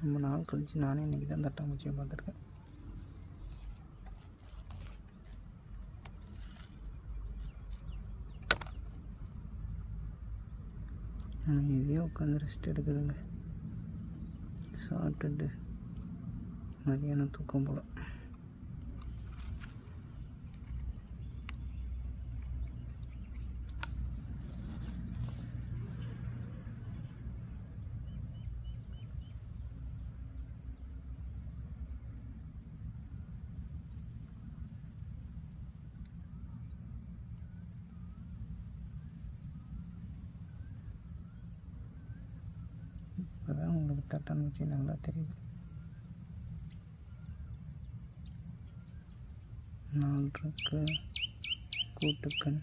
ரொம்ப நாள் கழிச்சு நானே இன்றைக்கி தான் தட்டாம்பூச்சியை பார்த்துருக்கேன். ஆனால் இதே உட்காந்து ரெஸ்ட் எடுக்குதுங்க. சாப்பிட்டுட்டு மதியானம் தூக்கம் போல. உங்களுக்கு தட்டாம்பூச்சி நல்லா தெரியுது. நாலு இருக்கு. கூட்டுக்கண்.